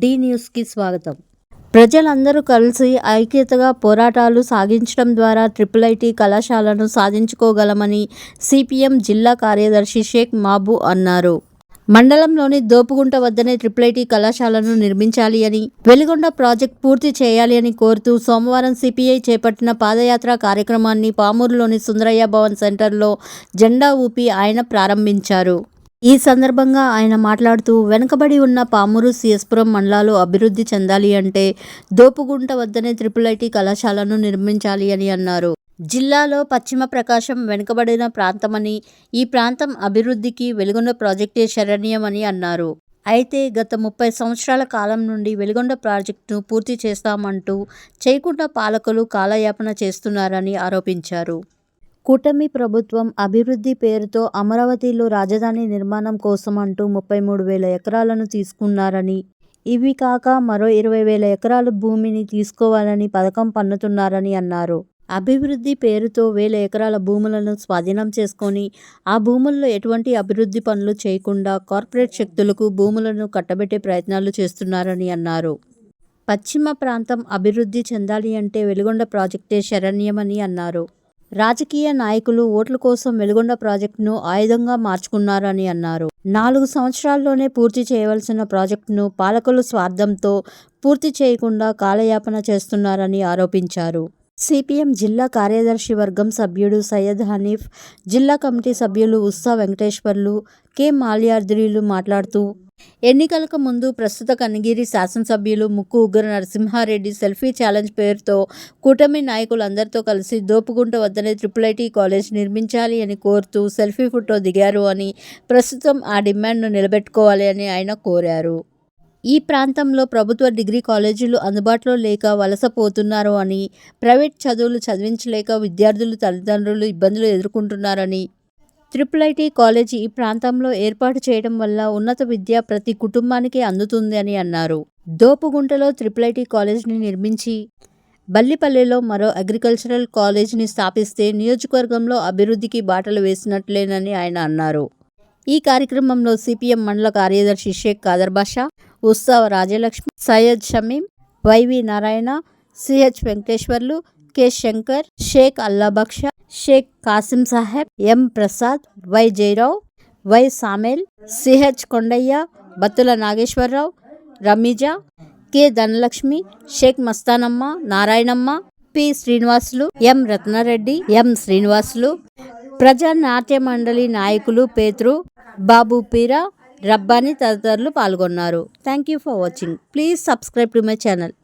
D న్యూస్కి స్వాగతం. ప్రజలందరూ కలిసి ఐక్యతగా పోరాటాలు సాగించడం ద్వారా ట్రిపుల్ ఐటీ కళాశాలను సాధించుకోగలమని సిపిఎం జిల్లా కార్యదర్శి షేక్ మాబు అన్నారు. మండలంలోని దోపుగుంట వద్దనే ట్రిపుల్ ఐటీ కళాశాలను నిర్మించాలి అని వెలిగొండ ప్రాజెక్ట్ పూర్తి చేయాలి అని కోరుతూ సోమవారం సిపిఐ చేపట్టిన పాదయాత్ర కార్యక్రమాన్ని పామూరులోని సుందరయ్య భవన్ సెంటర్లో జెండా ఊపి ఆయన ప్రారంభించారు. ఈ సందర్భంగా ఆయన మాట్లాడుతూ వెనుకబడి ఉన్న పామూరు సిఎస్పురం మండలాలు అభివృద్ధి చెందాలి అంటే దోపుగుంట వద్దనే త్రిపుల్ ఐటీ కళాశాలను నిర్మించాలి అని అన్నారు. జిల్లాలో పశ్చిమ ప్రకాశం వెనుకబడిన ప్రాంతమని ఈ ప్రాంతం అభివృద్ధికి వెలుగొండ ప్రాజెక్టే శరణీయమని అన్నారు. అయితే గత ముప్పై సంవత్సరాల కాలం నుండి వెలుగొండ ప్రాజెక్టును పూర్తి చేస్తామంటూ చేయకుండా పాలకులు కాలయాపన చేస్తున్నారని ఆరోపించారు. కూటమి ప్రభుత్వం అభివృద్ధి పేరుతో అమరావతిలో రాజధాని నిర్మాణం కోసం అంటూ ముప్పై మూడు వేల ఎకరాలను తీసుకున్నారని ఇవి కాక మరో ఇరవై వేల ఎకరాల భూమిని తీసుకోవాలని పథకం పన్నుతున్నారని అన్నారు. అభివృద్ధి పేరుతో వేల ఎకరాల భూములను స్వాధీనం చేసుకొని ఆ భూముల్లో ఎటువంటి అభివృద్ధి పనులు చేయకుండా కార్పొరేట్ శక్తులకు భూములను కట్టబెట్టే ప్రయత్నాలు చేస్తున్నారని అన్నారు. పశ్చిమ ప్రాంతం అభివృద్ధి చెందాలి అంటే వెలుగొండ ప్రాజెక్టే శరణ్యమని అన్నారు. రాజకీయ నాయకులు ఓట్ల కోసం వెలుగొండ ప్రాజెక్టును ఆయుధంగా మార్చుకున్నారని అన్నారు. నాలుగు సంవత్సరాల్లోనే పూర్తి చేయవలసిన ప్రాజెక్టును పాలకులు స్వార్థంతో పూర్తి చేయకుండా కాలయాపన చేస్తున్నారని ఆరోపించారు. సిపిఎం జిల్లా కార్యదర్శి వర్గం సభ్యుడు సయ్యద్ హనీఫ్ జిల్లా కమిటీ సభ్యులు ఉత్సా వెంకటేశ్వర్లు కె మాల్యాద్రిలు మాట్లాడుతూ ఎన్నికలకు ముందు ప్రస్తుత కనిగిరి శాసనసభ్యులు ముక్కు ఉగ్ర నరసింహారెడ్డి సెల్ఫీ ఛాలెంజ్ పేరుతో కూటమి నాయకులందరితో కలిసి దోపుగుంట వద్దనే ట్రిపుల్ ఐటీ కాలేజ్ నిర్మించాలి అని కోరుతూ సెల్ఫీ ఫోటో దిగారు అని ప్రస్తుతం ఆ డిమాండ్ను నిలబెట్టుకోవాలి అని ఆయన కోరారు. ఈ ప్రాంతంలో ప్రభుత్వ డిగ్రీ కాలేజీలు అందుబాటులో లేక వలసపోతున్నారు అని ప్రైవేట్ చదువులు చదివించలేక విద్యార్థులు తల్లిదండ్రులు ఇబ్బందులు ఎదుర్కొంటున్నారని. ట్రిపుల్ ఐటీ కాలేజీ ఈ ప్రాంతంలో ఏర్పాటు చేయడం వల్ల ఉన్నత విద్య ప్రతి కుటుంబానికి అందుతుంది అని అన్నారు. దోపుగుంటలో ట్రిపుల్ ఐటీ కాలేజీని నిర్మించి బల్లిపల్లిలో మరో అగ్రికల్చరల్ కాలేజీని స్థాపిస్తే నియోజకవర్గంలో అభివృద్ధికి బాటలు వేసినట్లేనని ఆయన అన్నారు. ఈ కార్యక్రమంలో సిపిఎం మండల కార్యదర్శి Sheikh Khader Basha Utsava Rajalakshmi Syed Shamim YV Narayana CH Venkateswarlu K Shankar Sheikh Allabaksha Sheikh Kasim Saheb M Prasad Y Jayarao Y Samel CH Kondaiah Battula Nageswararao Ramiza K Dhanalakshmi Sheikh Mastanamma Narayanamma P Srinivasulu M Ratnareddy M Srinivasulu Praja Natya Mandali నాయకులు పేతృ బాబు పీరా రబ్బాని తదితరులు పాల్గొన్నారు. Thank you for watching please subscribe to my channel